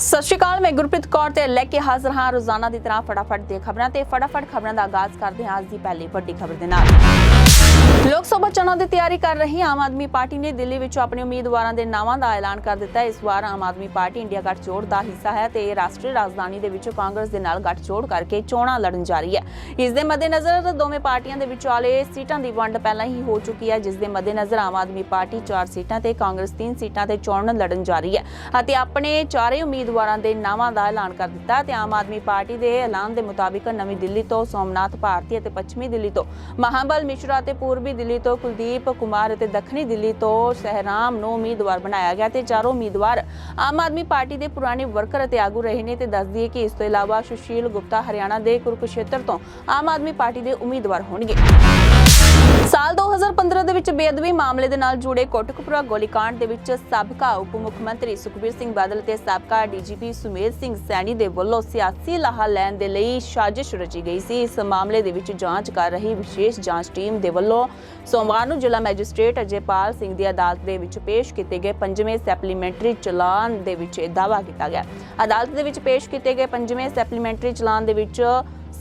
ਸਤਿ ਸ਼੍ਰੀ ਅਕਾਲ, ਮੈਂ ਗੁਰਪ੍ਰੀਤ ਕੌਰ ਤੇ ਲੈ ਕੇ ਹਾਜ਼ਰ ਹਾਂ ਰੋਜ਼ਾਨਾ ਦੀ ਤਰ੍ਹਾਂ ਫਟਾਫਟ ਦੀਆਂ ਖਬਰਾਂ ਤੇ ਫਟਾਫਟ ਖਬਰਾਂ ਦਾ ਆਗਾਜ਼ ਕਰਦੇ ਹਾਂ ਅੱਜ ਦੀ ਪਹਿਲੀ ਵੱਡੀ ਖਬਰ ਦੇ ਨਾਲ। ਲੋਕ ਸਭਾ ਚੋਣਾਂ ਦੀ ਤਿਆਰੀ ਕਰ ਰਹੀ ਆਮ ਆਦਮੀ ਪਾਰਟੀ ਨੇ ਦਿੱਲੀ ਵਿੱਚ ਆਪਣੇ ਉਮੀਦਵਾਰਾਂ ਦੇ ਨਾਵਾਂ ਦਾ ਐਲਾਨ ਕਰ ਦਿੱਤਾ ਹੈ। ਇਸ ਵਾਰ ਆਮ ਆਦਮੀ ਪਾਰਟੀ ਇੰਡੀਆ ਗੱਠਜੋੜ ਦਾ ਹਿੱਸਾ ਹੈ ਤੇ ਇਹ ਰਾਸ਼ਟਰੀ ਰਾਜਧਾਨੀ ਦੇ ਵਿੱਚ ਕਾਂਗਰਸ ਦੇ ਨਾਲ ਗੱਠਜੋੜ ਕਰਕੇ ਚੋਣਾਂ ਲੜਨ ਜਾ ਰਹੀ ਹੈ। ਇਸ ਦੇ ਮੱਦੇਨਜ਼ਰ ਦੋਵੇਂ ਪਾਰਟੀਆਂ ਦੇ ਵਿਚਾਲੇ ਸੀਟਾਂ ਦੀ ਵੰਡ ਪਹਿਲਾਂ ਹੀ ਹੋ ਚੁੱਕੀ ਹੈ, ਜਿਸ ਦੇ ਮੱਦੇਨਜ਼ਰ ਆਮ ਆਦਮੀ ਪਾਰਟੀ 4 ਸੀਟਾਂ ਤੇ ਕਾਂਗਰਸ 3 ਸੀਟਾਂ ਤੇ ਚੋਣ ਲੜਨ ਜਾ ਰਹੀ ਹੈ ਅਤੇ ਆਪਣੇ ਚਾਰੇ ਉਮੀਦਵਾਰਾਂ ਦੇ ਨਾਵਾਂ ਦਾ ਐਲਾਨ ਕਰ ਦਿੱਤਾ ਤੇ ਆਮ ਆਦਮੀ ਪਾਰਟੀ ਦੇ ਐਲਾਨ ਦੇ ਮੁਤਾਬਿਕ ਨਵੀਂ ਦਿੱਲੀ ਤੋਂ ਸੋਮਨਾਥ ਭਾਰਤੀ ਅਤੇ ਪੱਛਮੀ ਦਿੱਲੀ ਤੋਂ ਮਹਾਬਲ ਮਿਸ਼ਰਾ ਅਤੇ ਪੂਰਬੀ ਪੂਰਬੀ ਦਿੱਲੀ ਤੋਂ ਕੁਲਦੀਪ ਕੁਮਾਰ ਅਤੇ ਦੱਖਣੀ ਦਿੱਲੀ ਤੋਂ ਸਹਿਰਾਮ ਨੂੰ ਉਮੀਦਵਾਰ ਬਣਾਇਆ ਗਿਆ ਤੇ ਚਾਰੋਂ ਉਮੀਦਵਾਰ ਆਮ ਆਦਮੀ ਪਾਰਟੀ ਦੇ ਪੁਰਾਣੇ ਵਰਕਰ ਅਤੇ ਆਗੂ ਰਹੇ ਨੇ ਤੇ ਦੱਸ ਦਈਏ ਕਿ ਇਸ ਤੋਂ ਇਲਾਵਾ ਸੁਸ਼ੀਲ ਗੁਪਤਾ ਹਰਿਆਣਾ ਦੇ ਕੁਰੂਕਸ਼ੇਤਰ ਤੋਂ ਆਮ ਆਦਮੀ ਪਾਰਟੀ ਦੇ ਉਮੀਦਵਾਰ ਹੋਣਗੇ। ਸਾਲ 2015 ਦੇ ਵਿੱਚ ਬੇਅਦਬੀ ਮਾਮਲੇ ਦੇ ਨਾਲ ਜੁੜੇ ਕੋਟਕਪੁਰਾ ਗੋਲੀकांड ਦੇ ਵਿੱਚ ਸਾਬਕਾ ਉਪ ਮੁੱਖ ਮੰਤਰੀ ਸੁਖਬੀਰ ਸਿੰਘ ਬਾਦਲ ਤੇ ਸਾਬਕਾ ਡੀਜੀਪੀ ਸੁਮੇਧ ਸਿੰਘ ਸੈਣੀ ਦੇ ਵੱਲੋਂ ਸਿਆਸੀ ਲਾਹਾ ਲੈਣ ਦੇ ਲਈ ਸਾਜ਼ਿਸ਼ ਰਚੀ ਗਈ ਸੀ। ਇਸ ਮਾਮਲੇ ਦੇ ਵਿੱਚ ਜਾਂਚ ਕਰ ਰਹੀ ਵਿਸ਼ੇਸ਼ ਜਾਂਚ ਟੀਮ ਦੇ ਵੱਲੋਂ ਸੋਮਵਾਰ ਨੂੰ ਜ਼ਿਲ੍ਹਾ ਮੈਜਿਸਟ੍ਰੇਟ ਅਜੇਪਾਲ ਸਿੰਘ ਦੀ ਅਦਾਲਤ ਦੇ ਵਿੱਚ ਪੇਸ਼ ਕੀਤੇ ਗਏ ਪੰਜਵੇਂ ਸੈਪਲੀਮੈਂਟਰੀ ਚਲਾਨ ਦੇ ਵਿੱਚ ਇਹ ਦਾਅਵਾ ਕੀਤਾ ਗਿਆ। ਅਦਾਲਤ ਦੇ ਵਿੱਚ ਪੇਸ਼ ਕੀਤੇ ਗਏ ਪੰਜਵੇਂ ਸੈਪਲੀਮੈਂਟਰੀ ਚਲਾਨ ਦੇ ਵਿੱਚ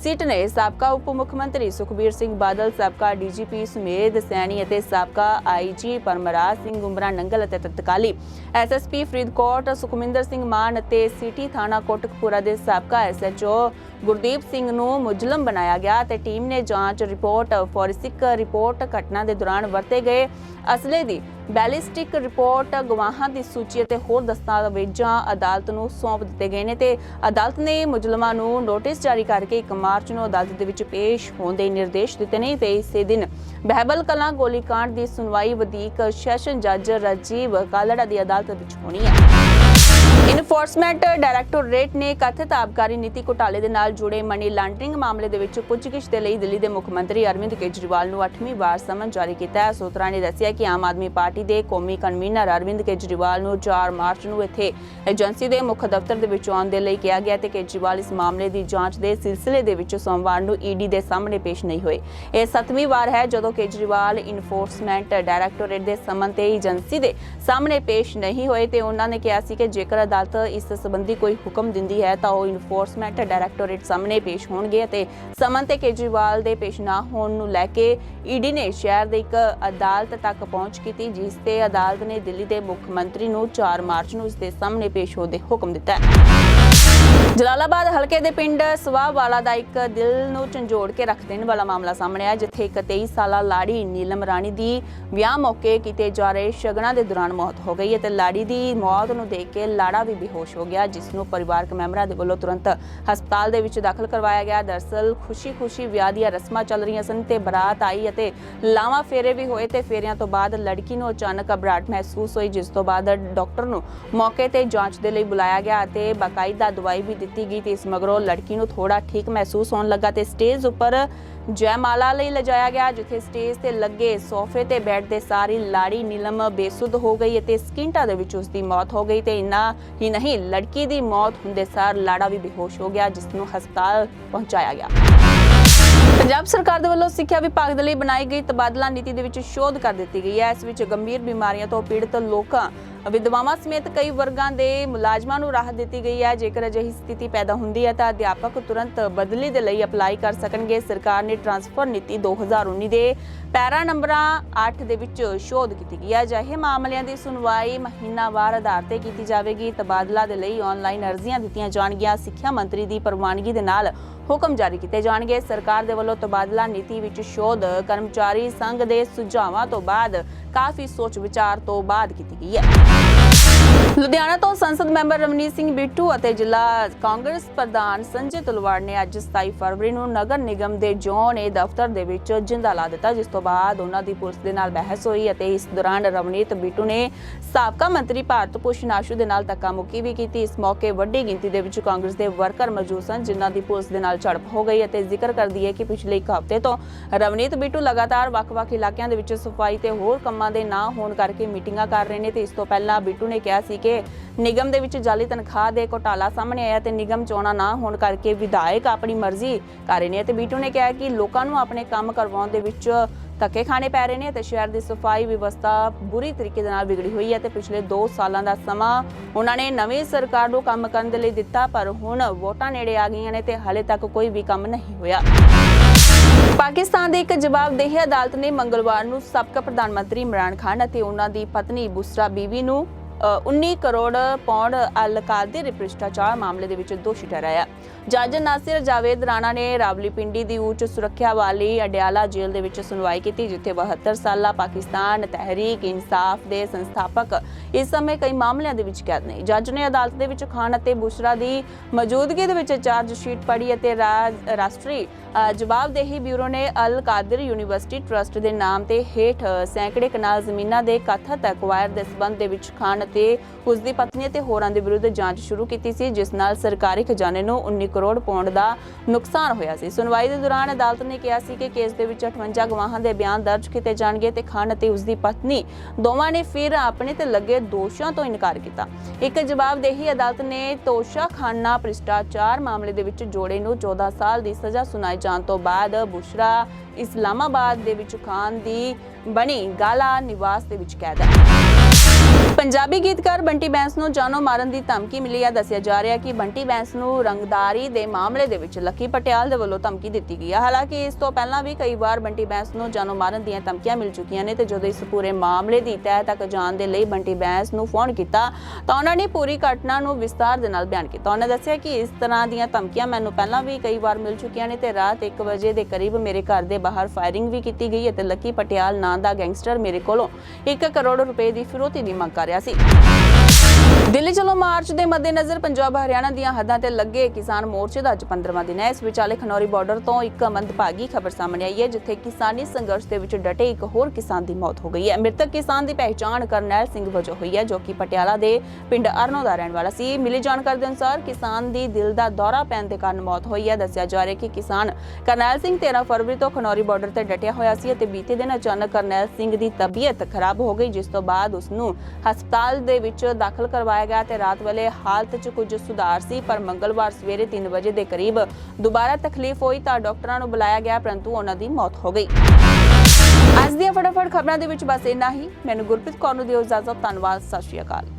ਸਿੱਟ ਨੇ ਸਾਬਕਾ ਉਪ ਮੁੱਖ ਮੰਤਰੀ ਸੁਖਬੀਰ ਸਿੰਘ ਬਾਦਲ, ਸਾਬਕਾ ਡੀਜੀਪੀ ਸੁਮੇਧ ਸੈਣੀ ਅਤੇ ਸਾਬਕਾ ਆਈਜੀ ਪਰਮਰਾਜ ਸਿੰਘ ਗੁੰਬਰਾ ਨੰਗਲ ਅਤੇ ਤਤਕਾਲੀ ਐਸਐਸਪੀ ਫਰੀਦਕੋਟ, ਸੁਖਮਿੰਦਰ ਸਿੰਘ ਮਾਨ ਅਤੇ ਸਿਟੀ ਥਾਣਾ ਕੋਟਕਪੂਰਾ ਦੇ ਸਾਬਕਾ ਐਸਐਚਓ ਗੁਰਦੀਪ ਸਿੰਘ ਨੂੰ ਮੁਜਲਮ ਬਣਾਇਆ ਗਿਆ ਤੇ ਟੀਮ ਨੇ ਜਾਂਚ ਰਿਪੋਰਟ, ਫੋਰੈਂਸਿਕ ਰਿਪੋਰਟ ਘਟਨਾ ਦੇ ਦੌਰਾਨ ਵਰਤੇ ਗਏ। ਅਸਲੇ ਦੀ ਬੈਲਿਸਟਿਕ ਰਿਪੋਰਟ, ਗਵਾਹਾਂ ਦੀ ਸੂਚੀ ਅਤੇ ਹੋਰ ਦਸਤਾਵੇਜ਼ਾਂ ਅਦਾਲਤ ਨੂੰ ਸੌਂਪ ਦਿੱਤੇ ਗਏ ਨੇ ਤੇ ਅਦਾਲਤ ਨੇ ਮੁਜਲਮਾਂ ਨੂੰ ਨੋਟਿਸ ਜਾਰੀ ਕਰਕੇ 1 ਮਾਰਚ ਨੂੰ ਅਦਾਲਤ ਦੇ ਵਿੱਚ ਪੇਸ਼ ਹੋਣ ਦੇ ਨਿਰਦੇਸ਼ ਦਿੱਤੇ ਨੇ ਤੇ ਇਸੇ ਦਿਨ ਬਹਿਬਲ ਕਲਾਂ ਗੋਲੀकांड ਦੀ ਸੁਣਵਾਈ ਵਧੀਕ ਸੈਸ਼ਨ ਜੱਜ ਰਾਜੀਵ ਕਾਲੜਾ ਦੀ ਅਦਾਲਤ ਵਿੱਚ ਹੋਣੀ ਹੈ। ਇਨਫੋਰਸਮੈਂਟ ਡਾਇਰੈਕਟੋਰੇਟ ਨੇ ਕਥਿਤ ਆਬਕਾਰੀ ਨੀਤੀ ਘੁਟਾਲੇ ਦੇ ਨਾਲ ਜੁੜੇ ਮਨੀ ਲਾਂਡਰਿੰਗ ਮਾਮਲੇ ਦੇ ਵਿੱਚ ਪੁੱਛਗਿੱਛ ਦੇ ਲਈ ਦਿੱਲੀ ਦੇ ਮੁੱਖ ਮੰਤਰੀ ਅਰਵਿੰਦ ਕੇਜਰੀਵਾਲ ਨੂੰ 8ਵੀਂ ਵਾਰ ਸਮਨ ਜਾਰੀ ਕੀਤਾ ਹੈ। ਸੂਤਰਾਂ ਨੇ ਦੱਸਿਆ ਕਿ ਆਮ ਆਦਮੀ ਪਾਰਟੀ ਦੇ ਕੌਮੀ ਕਨਵੀਨਰ ਅਰਵਿੰਦ ਕੇਜਰੀਵਾਲ ਨੂੰ 4 ਮਾਰਚ ਨੂੰ ਇੱਥੇ ਏਜੰਸੀ ਦੇ ਮੁੱਖ ਦਫ਼ਤਰ ਦੇ ਵਿੱਚ ਆਉਣ ਦੇ ਲਈ ਕਿਹਾ ਗਿਆ ਤੇ ਕੇਜਰੀਵਾਲ ਇਸ ਮਾਮਲੇ ਦੀ ਜਾਂਚ ਦੇ ਸਿਲਸਿਲੇ ਦੇ ਵਿੱਚ ਸੋਮਵਾਰ ਨੂੰ ਈਡੀ ਦੇ ਸਾਹਮਣੇ ਪੇਸ਼ ਨਹੀਂ ਹੋਏ। ਇਹ 7ਵੀਂ ਵਾਰ ਹੈ ਜਦੋਂ ਕੇਜਰੀਵਾਲ ਇਨਫੋਰਸਮੈਂਟ ਡਾਇਰੈਕਟੋਰੇਟ ਦੇ ਸਮਨ ਤੇ ਏਜੰਸੀ ਦੇ ਸਾਹਮਣੇ ਪੇਸ਼ ਨਹੀਂ ਹੋਏ ਤੇ ਉਹਨਾਂ ਨੇ ਕਿਹਾ ਸੀ ਕਿ ਜੇਕਰ ਅਦਾਲਤ ਇਸ ਸੰਬੰਧੀ ਕੋਈ ਹੁਕਮ ਦਿੰਦੀ ਹੈ ਤਾਂ ਉਹ ਇਨਫੋਰਸਮੈਂਟ ਡਾਇਰੈਕਟੋਰੇਟ ਸਾਹਮਣੇ ਪੇਸ਼ ਹੋਣਗੇ ਅਤੇ ਸਮਨ ਤੇ ਕੇਜਰੀਵਾਲ ਦੇ ਪੇਸ਼ ਨਾ ਹੋਣ ਨੂੰ ਲੈ ਕੇ ਈਡੀ ਨੇ ਸ਼ਹਿਰ ਦੇ ਇੱਕ ਅਦਾਲਤ ਤੱਕ ਪਹੁੰਚ ਕੀਤੀ, ਜਿਸ ਤੇ ਅਦਾਲਤ ਨੇ ਦਿੱਲੀ ਦੇ ਮੁੱਖ ਮੰਤਰੀ ਨੂੰ 4 ਮਾਰਚ ਨੂੰ ਇਸ ਦੇ ਸਾਹਮਣੇ ਪੇਸ਼ ਹੋਣ ਦੇ ਹੁਕਮ ਦਿੱਤਾ ਹੈ। ਜਲਾਲਾਬਾਦ ਹਲਕੇ ਦੇ ਪਿੰਡ ਸਵਾਹਵਾਲਾ ਦਾ ਇੱਕ ਦਿਲ ਨੂੰ ਝੰਜੋੜ ਕੇ ਰੱਖ ਦੇਣ ਵਾਲਾ ਮਾਮਲਾ ਸਾਹਮਣੇ ਆਇਆ, ਜਿੱਥੇ ਇੱਕ 23 ਸਾਲਾ ਲਾੜੀ ਨੀਲਮ ਰਾਣੀ ਦੀ ਵਿਆਹ ਮੌਕੇ ਕੀਤੇ ਜਾ ਰਹੇ ਸ਼ਗਨਾਂ ਦੇ ਦੌਰਾਨ ਮੌਤ ਹੋ ਗਈ ਅਤੇ ਲਾੜੀ ਦੀ ਮੌਤ ਨੂੰ ਦੇਖ ਕੇ ਲਾੜਾ ਵੀ ਬੇਹੋਸ਼ ਹੋ ਗਿਆ, ਜਿਸ ਨੂੰ ਪਰਿਵਾਰਕ ਮੈਂਬਰਾਂ ਦੇ ਵੱਲੋਂ ਤੁਰੰਤ ਹਸਪਤਾਲ ਦੇ ਵਿੱਚ ਦਾਖਲ ਕਰਵਾਇਆ ਗਿਆ। ਦਰਸਲ ਖੁਸ਼ੀ-ਖੁਸ਼ੀ ਵਿਆਹ ਦੀਆਂ ਰਸਮਾਂ ਚੱਲ ਰਹੀਆਂ ਸਨ ਤੇ ਬਰਾਤ ਆਈ ਅਤੇ ਲਾਵਾਂ ਫੇਰੇ ਵੀ ਹੋਏ ਤੇ ਫੇਰਿਆਂ ਤੋਂ ਬਾਅਦ ਲੜਕੀ ਨੂੰ ਅਚਾਨਕ ਘਬਰਾਹਟ ਮਹਿਸੂਸ ਹੋਈ, ਜਿਸ ਤੋਂ ਬਾਅਦ ਡਾਕਟਰ ਨੂੰ ਮੌਕੇ ਤੇ ਜਾਂਚ ਦੇ ਲਈ ਬੁਲਾਇਆ ਗਿਆ ਅਤੇ ਬਾਕਾਇਦਾ ਦਵਾਈ ਵੀ ਦਿੱਤੀ ਗਈ ਤੇ ਇਸ ਮਗਰੋਂ ਲੜਕੀ ਨੂੰ ਥੋੜਾ ਠੀਕ ਮਹਿਸੂਸ ਹੋਣ ਲੱਗਾ ਤੇ ਸਟੇਜ ਉੱਪਰ ਜੈਮਾਲਾ ਲਈ ਲਿਜਾਇਆ ਗਿਆ, ਜਿੱਥੇ ਸਟੇਜ ਤੇ ਲੱਗੇ ਸੋਫੇ ਤੇ ਬੈਠਦੇ ਸਾਰੀ ਲਾੜੀ ਨੀਲਮ ਬੇਸੁੱਧ ਹੋ ਗਈ ਅਤੇ ਸਕਿੰਟਾਂ ਦੇ ਵਿੱਚ ਉਸ ਦੀ ਮੌਤ ਹੋ ਗਈ ਤੇ ਇੰਨਾ ਹੀ ਨਹੀਂ, ਲੜਕੀ ਦੀ ਮੌਤ ਹੁੰਦੇ ਸਾਰ ਲਾੜਾ ਵੀ ਬੇਹੋਸ਼ ਹੋ ਗਿਆ, ਜਿਸ ਨੂੰ ਹਸਪਤਾਲ ਪਹੁੰਚਾਇਆ ਗਿਆ। ਪੰਜਾਬ ਸਰਕਾਰ ਦੇ ਵੱਲੋਂ ਸਿੱਖਿਆ ਵਿਭਾਗ ਦੇ ਲਈ ਬਣਾਈ ਗਈ ਤਬਾਦਲਾ ਨੀਤੀ ਦੇ ਵਿੱਚ ਸ਼ੋਧ ਕਰ ਦਿੱਤੀ ਗਈ ਹੈ। ਇਸ ਵਿੱਚ ਗੰਭੀਰ ਬਿਮਾਰੀਆਂ ਤੋਂ ਪੀੜਤ ਲੋਕਾਂ ਵਿਧਵਾਵਾਂ ਸਮੇਤ ਕਈ ਵਰਗਾਂ ਦੇ ਮੁਲਾਜ਼ਮਾਂ ਨੂੰ ਰਾਹਤ ਦਿੱਤੀ ਗਈ ਹੈ। ਜੇਕਰ ਅਜਿਹੀ ਸਥਿਤੀ ਪੈਦਾ ਹੁੰਦੀ ਹੈ ਤਾਂ ਅਧਿਆਪਕ ਤੁਰੰਤ ਬਦਲੀ ਦੇ ਲਈ ਅਪਲਾਈ ਕਰ ਸਕਣਗੇ। ਸਰਕਾਰ ਨੇ ਟਰਾਂਸਫਰ ਨੀਤੀ 2019 ਦੇ ਪੈਰਾ ਨੰਬਰਾਂ 8 ਦੇ ਵਿੱਚ ਸ਼ੋਧ ਕੀਤੀ ਗਈ ਹੈ। ਅਜਿਹੇ ਮਾਮਲਿਆਂ ਦੀ ਸੁਣਵਾਈ ਮਹੀਨਾਵਾਰ ਆਧਾਰ ਤੇ ਕੀਤੀ ਜਾਵੇਗੀ। ਤਬਾਦਲਾ ਦੇ ਲਈ ਆਨਲਾਈਨ ਅਰਜ਼ੀਆਂ ਦਿੱਤੀਆਂ ਜਾਣਗੀਆਂ। ਸਿੱਖਿਆ ਮੰਤਰੀ ਦੀ ਪ੍ਰਵਾਨਗੀ ਦੇ ਨਾਲ ਹੁਕਮ ਜਾਰੀ ਕੀਤੇ ਜਾਣਗੇ। ਸਰਕਾਰ ਦੇ ਵੱਲੋਂ ਤਬਾਦਲਾ ਨੀਤੀ ਵਿੱਚ ਸ਼ੋਧ ਕਰਮਚਾਰੀ ਸੰਘ ਦੇ ਸੁਝਾਵਾਂ ਤੋਂ ਬਾਅਦ ਕਾਫੀ ਸੋਚ ਵਿਚਾਰ ਤੋਂ ਬਾਅਦ ਕੀਤੀ ਗਈ ਹੈ। ਲੁਧਿਆਣਾ ਤੋਂ ਸੰਸਦ ਮੈਂਬਰ ਰਵਨੀਤ ਸਿੰਘ ਬਿੱਟੂ ਅਤੇ ਜ਼ਿਲ੍ਹਾ ਕਾਂਗਰਸ ਪ੍ਰਧਾਨ ਸੰਜੇ ਤਲਵਾੜ ਨੇ ਅੱਜ 27 ਫਰਵਰੀ ਨੂੰ ਨਗਰ ਨਿਗਮ ਦੇ ਜੋਨ ਏ ਦਫ਼ਤਰ ਦੇ ਵਿੱਚ ਜਿੰਦਾ ਲਾ ਦਿੱਤਾ, ਜਿਸ ਤੋਂ ਬਾਅਦ ਉਹਨਾਂ ਦੀ ਪੁਲਿਸ ਦੇ ਨਾਲ ਬਹਿਸ ਹੋਈ ਅਤੇ ਇਸ ਦੌਰਾਨ ਰਵਨੀਤ ਬਿੱਟੂ ਨੇ ਸਾਬਕਾ ਮੰਤਰੀ ਭਾਰਤ ਭੂਸ਼ਣ ਆਸ਼ੂ ਦੇ ਨਾਲ ਧੱਕਾ ਮੁੱਕੀ ਵੀ ਕੀਤੀ। ਇਸ ਮੌਕੇ ਵੱਡੀ ਗਿਣਤੀ ਦੇ ਵਿੱਚ ਕਾਂਗਰਸ ਦੇ ਵਰਕਰ ਮੌਜੂਦ ਸਨ, ਜਿਨ੍ਹਾਂ ਦੀ ਪੁਲਿਸ ਦੇ ਨਾਲ ਝੜਪ ਹੋ ਗਈ ਅਤੇ ਜ਼ਿਕਰ ਕਰਦੀ ਹੈ ਕਿ ਪਿਛਲੇ ਇੱਕ ਹਫ਼ਤੇ ਤੋਂ ਰਵਨੀਤ ਬਿੱਟੂ ਲਗਾਤਾਰ ਵੱਖ-ਵੱਖ ਇਲਾਕਿਆਂ ਦੇ ਵਿੱਚ ਸਫ਼ਾਈ ਤੇ ਹੋਰ ਕੰਮ ਦੇ ਨਾ ਹੋਣ ਕਰਕੇ ਮੀਟਿੰਗਾਂ ਕਰ ਰਹੇ ਨੇ ਤੇ ਇਸ ਤੋਂ ਪਹਿਲਾਂ ਬਿੱਟੂ ਨੇ ਕਿਹਾ ਸੀ ਕਿ ਨਿਗਮ ਦੇ ਵਿੱਚ ਜਾਲੀ ਤਨਖਾਹ ਦੇ ਘੋਟਾਲਾ ਸਾਹਮਣੇ ਆਇਆ ਤੇ ਨਿਗਮ ਚੋਣਾਂ ਨਾ ਹੋਣ ਕਰਕੇ ਵਿਧਾਇਕ ਆਪਣੀ ਮਰਜ਼ੀ ਕਰ ਰਹੇ ਨੇ ਤੇ ਬਿੱਟੂ ਨੇ ਕਿਹਾ ਕਿ ਲੋਕਾਂ ਨੂੰ ਆਪਣੇ ਕੰਮ ਕਰਵਾਉਣ ਦੇ ਵਿੱਚ ਧੱਕੇ ਖਾਣੇ ਪੈ ਰਹੇ ਨੇ ਤੇ ਸ਼ਹਿਰ ਦੀ ਸਫ਼ਾਈ ਵਿਵਸਥਾ ਬੁਰੀ ਤਰੀਕੇ ਦੇ ਨਾਲ ਵਿਗੜੀ ਹੋਈ ਹੈ ਤੇ ਪਿਛਲੇ 2 ਸਾਲਾਂ ਦਾ ਸਮਾਂ ਉਹਨਾਂ ਨੇ ਨਵੀਂ ਸਰਕਾਰ ਨੂੰ ਕੰਮ ਕਰਨ ਦੇ ਲਈ ਦਿੱਤਾ ਪਰ ਹੁਣ ਵੋਟਾਂ ਨੇੜੇ ਆ ਗਈਆਂ ਨੇ ਤੇ ਹਾਲੇ ਤੱਕ ਕੋਈ ਵੀ ਕੰਮ ਨਹੀਂ ਹੋਇਆ। ਪਾਕਿਸਤਾਨ ਦੇ ਇੱਕ ਜਵਾਬਦੇਹੀ ਅਦਾਲਤ ਨੇ ਮੰਗਲਵਾਰ ਨੂੰ ਸਾਬਕਾ ਪ੍ਰਧਾਨ ਮੰਤਰੀ ਇਮਰਾਨ ਖਾਨ ਅਤੇ ਉਹਨਾਂ ਦੀ ਪਤਨੀ ਬੁਸਰਾ ਬੀਵੀ ਨੂੰ ਅ, 19 ਕਰੋੜ ਪੌਂਡ ਅਲ ਕਾਦਰ ਭ੍ਰਿਸ਼ਟਾਚਾਰ ਮਾਮਲੇ ਦੇ ਵਿੱਚ ਦੋਸ਼ੀ ਠਹਿਰਾਇਆ। ਜੱਜ ਨਾਸਿਰ ਜਾਵੇਦ ਰਾਣਾ ਨੇ ਰਾਵਲੀਪਿੰਡੀ ਦੀ ਉੱਚ ਸੁਰੱਖਿਆ ਵਾਲੀ ਅਡਿਆਲਾ ਜੇਲ੍ਹ ਦੇ ਵਿੱਚ ਸੁਣਵਾਈ ਕੀਤੀ, ਜਿੱਥੇ 72 ਸਾਲਾ ਪਾਕਿਸਤਾਨ ਤਹਿਰੀਕ ਇਨਸਾਫ ਦੇ ਸੰਸਥਾਪਕ ਇਸ ਸਮੇਂ ਕਈ ਮਾਮਲਿਆਂ ਦੇ ਵਿੱਚ ਕੈਦ ਨੇ ਜੱਜ ਨੇ ਅਦਾਲਤ ਦੇ ਵਿੱਚ ਖਾਨ ਅਤੇ ਬੁਸ਼ਰਾ ਦੀ ਮੌਜੂਦਗੀ ਦੇ ਵਿੱਚ ਚਾਰਜ ਸ਼ੀਟ ਪੜ੍ਹੀ ਅਤੇ ਰਾਸ਼ਟਰੀ ਜਵਾਬਦੇਹੀ ਬਿਊਰੋ ਨੇ ਅਲ ਕਾਦਰ ਯੂਨੀਵਰਸਿਟੀ ਟਰਸਟ ਦੇ ਨਾਮ ਤੇ ਹੇਠ ਸੈਂਕੜੇ ਕਨਾਲ ਜ਼ਮੀਨਾਂ ਦੇ ਕਥਤ ਐਕਵਾਇਰ ਦੇ ਸਬੰਧ ਦੇ ਵਿੱਚ ਖਾਨ ਅਤੇ ਉਸ ਦੀ ਪਤਨੀ ਅਤੇ ਹੋਰਾਂ ਦੇ ਵਿਰੁੱਧ ਜਾਂਚ ਸ਼ੁਰੂ ਕੀਤੀ ਸੀ, ਜਿਸ ਨਾਲ ਸਰਕਾਰੀ ਖਜ਼ਾਨੇ ਨੂੰ 19 ਕਰੋੜ ਪੌਂਡ ਦਾ ਨੁਕਸਾਨ ਹੋਇਆ ਸੀ। ਸੁਣਵਾਈ ਦੇ ਦੌਰਾਨ ਅਦਾਲਤ ਨੇ ਕਿਹਾ ਸੀ ਕਿ ਕੇਸ ਦੇ ਵਿੱਚ 58 ਗਵਾਹਾਂ ਦੇ ਬਿਆਨ ਦਰਜ ਕੀਤੇ ਜਾਣਗੇ ਤੇ ਖਾਨ ਅਤੇ ਉਸ ਦੀ ਪਤਨੀ ਦੋਵਾਂ ਨੇ ਫਿਰ ਆਪਣੇ ਤੇ ਲੱਗੇ ਦੋਸ਼ਾਂ ਤੋਂ ਇਨਕਾਰ ਕੀਤਾ। ਇੱਕ ਜਵਾਬਦੇਹੀ ਅਦਾਲਤ ਨੇ ਤੋਸ਼ਾਖਾਨਾ ਭ੍ਰਿਸ਼ਟਾਚਾਰ ਮਾਮਲੇ ਦੇ ਵਿੱਚ ਜੋੜੇ ਨੂੰ 14 ਸਾਲ ਦੀ ਸਜ਼ਾ ਸੁਣਾਏ ਜਾਣ ਤੋਂ ਬਾਅਦ ਬੁਸ਼ਰਾ ਇਸਲਾਮਾਬਾਦ ਦੇ ਵਿੱਚ ਖਾਨ ਦੀ ਬਣੀ ਗਾਲਾ ਨਿਵਾਸ ਦੇ ਵਿੱਚ ਕੈਦ ਹੈ। ਪੰਜਾਬੀ ਗੀਤਕਾਰ ਬੰਟੀ ਬੈਂਸ ਨੂੰ ਜਾਨੋਂ ਮਾਰਨ ਦੀ ਧਮਕੀ ਮਿਲੀ ਹੈ। ਦੱਸਿਆ ਜਾ ਰਿਹਾ ਕਿ ਬੰਟੀ ਬੈਂਸ ਨੂੰ ਰੰਗਦਾਰੀ ਦੇ ਮਾਮਲੇ ਦੇ ਵਿੱਚ ਲੱਕੀ ਪਟਿਆਲ ਦੇ ਵੱਲੋਂ ਧਮਕੀ ਦਿੱਤੀ ਗਈ ਹੈ। ਹਾਲਾਂਕਿ ਇਸ ਤੋਂ ਪਹਿਲਾਂ ਵੀ ਕਈ ਵਾਰ ਬੰਟੀ ਬੈਂਸ ਨੂੰ ਜਾਨੋਂ ਮਾਰਨ ਦੀਆਂ ਧਮਕੀਆਂ ਮਿਲ ਚੁੱਕੀਆਂ ਨੇ ਤੇ ਜਦੋਂ ਇਸ ਪੂਰੇ ਮਾਮਲੇ ਦੀ ਤਹਿ ਤੱਕ ਜਾਣ ਦੇ ਲਈ ਬੰਟੀ ਬੈਂਸ ਨੂੰ ਫੋਨ ਕੀਤਾ ਤਾਂ ਉਹਨਾਂ ਨੇ ਪੂਰੀ ਘਟਨਾ ਨੂੰ ਵਿਸਤਾਰ ਦੇ ਨਾਲ ਬਿਆਨ ਕੀਤਾ। ਉਹਨਾਂ ਦੱਸਿਆ ਕਿ ਇਸ ਤਰ੍ਹਾਂ ਦੀਆਂ ਧਮਕੀਆਂ ਮੈਨੂੰ ਪਹਿਲਾਂ ਵੀ ਕਈ ਵਾਰ ਮਿਲ ਚੁੱਕੀਆਂ ਨੇ ਤੇ ਰਾਤ 1 ਵਜੇ ਦੇ ਕਰੀਬ ਮੇਰੇ ਘਰ ਦੇ ਬਾਹਰ ਫਾਇਰਿੰਗ ਵੀ ਕੀਤੀ ਗਈ ਅਤੇ ਲੱਕੀ ਪਟਿਆਲ ਨਾਂ ਦਾ ਗੈਂਗਸਟਰ ਮੇਰੇ ਕੋਲੋਂ 1 ਕਰੋੜ ਰੁਪਏ ਦੀ ਫਿਰੋਤੀ ਦੀ ਮੰਗ ਕਰ ਰਿਹਾ ਸੀ ਦਿੱਲੀ ਚਲੋ ਮਾਰਚ ਦੇ ਮੱਦੇਨਜ਼ਰ ਪੰਜਾਬ ਹਰਿਆਣਾ ਦੀਆਂ ਹੱਦਾਂ ਤੇ ਲੱਗੇ ਕਿਸਾਨ ਮੋਰਚੇ ਦਾ ਅੱਜ 15ਵਾਂ ਦਿਨ ਹੈ। ਇਸ ਵਿਚਾਲੇ ਖਨੌਰੀ ਬਾਰਡਰ ਤੋਂ ਇੱਕ ਮੰਦਭਾਗੀ ਖਬਰ ਸਾਹਮਣੇ ਆਈ ਹੈ, ਜਿੱਥੇ ਕਿਸਾਨੀ ਸੰਘਰਸ਼ ਦੇ ਵਿੱਚ ਡਟੇ ਇੱਕ ਹੋਰ ਕਿਸਾਨ ਦੀ ਮੌਤ ਹੋ ਗਈ ਹੈ। ਮ੍ਰਿਤਕ ਕਿਸਾਨ ਦੀ ਪਹਿਚਾਣ ਕਰਨੈਲ ਸਿੰਘ ਵਜੋਂ ਹੋਈ ਹੈ, ਜੋ ਕਿ ਪਟਿਆਲਾ ਦੇ ਪਿੰਡ ਅਰਨੋ ਦਾ ਰਹਿਣ ਵਾਲਾ ਸੀ। ਮਿਲੀ ਜਾਣਕਾਰੀ ਦੇ ਅਨੁਸਾਰ ਕਿਸਾਨ ਦੀ ਦਿਲ ਦਾ ਦੌਰਾ ਪੈਣ ਦੇ ਕਾਰਨ ਮੌਤ ਹੋਈ ਹੈ। ਦੱਸਿਆ ਜਾ ਰਿਹਾ ਹੈ ਕਿ ਕਿਸਾਨ ਕਰਨੈਲ ਸਿੰਘ 13 ਫਰਵਰੀ ਤੋਂ ਖਨੌਰੀ ਬਾਰਡਰ ਤੇ ਡਟਿਆ ਹੋਇਆ ਸੀ ਅਤੇ ਬੀਤੇ ਦਿਨ ਅਚਾਨਕ ਕਰਨੈਲ ਸਿੰਘ ਦੀ ਤਬੀਅਤ ਖਰਾਬ ਹੋ ਗਈ, ਜਿਸ ਤੋਂ ਬਾਅਦ ਉਸ ਨੂੰ ਹਸਪਤਾਲ ਦੇ ਵਿੱਚ ਦਾਖਲ ਕਰਵਾਇਆ ਗਿਆ ਤੇ ਰਾਤ ਵੇਲੇ ਹਾਲਤ 'ਚ ਕੁਝ ਸੁਧਾਰ ਸੀ, ਪਰ ਮੰਗਲਵਾਰ ਸਵੇਰੇ 3 ਵਜੇ ਦੇ ਕਰੀਬ ਦੁਬਾਰਾ ਤਕਲੀਫ ਹੋਈ ਤਾਂ ਡਾਕਟਰਾਂ ਨੂੰ ਬੁਲਾਇਆ ਗਿਆ, ਪਰੰਤੂ ਉਹਨਾਂ ਦੀ ਮੌਤ ਹੋ ਗਈ। ਅੱਜ ਦੀਆਂ ਫਟਾਫਟ ਖਬਰਾਂ ਦੇ ਵਿੱਚ ਬਸ ਇੰਨਾ ਹੀ। ਮੈਨੂੰ ਗੁਰਪ੍ਰੀਤ ਕੌਰ ਨੂੰ ਦਿਓ ਇਜਾਜ਼ਤ। ਧੰਨਵਾਦ। ਸਤਿ ਸ਼੍ਰੀ ਅਕਾਲ।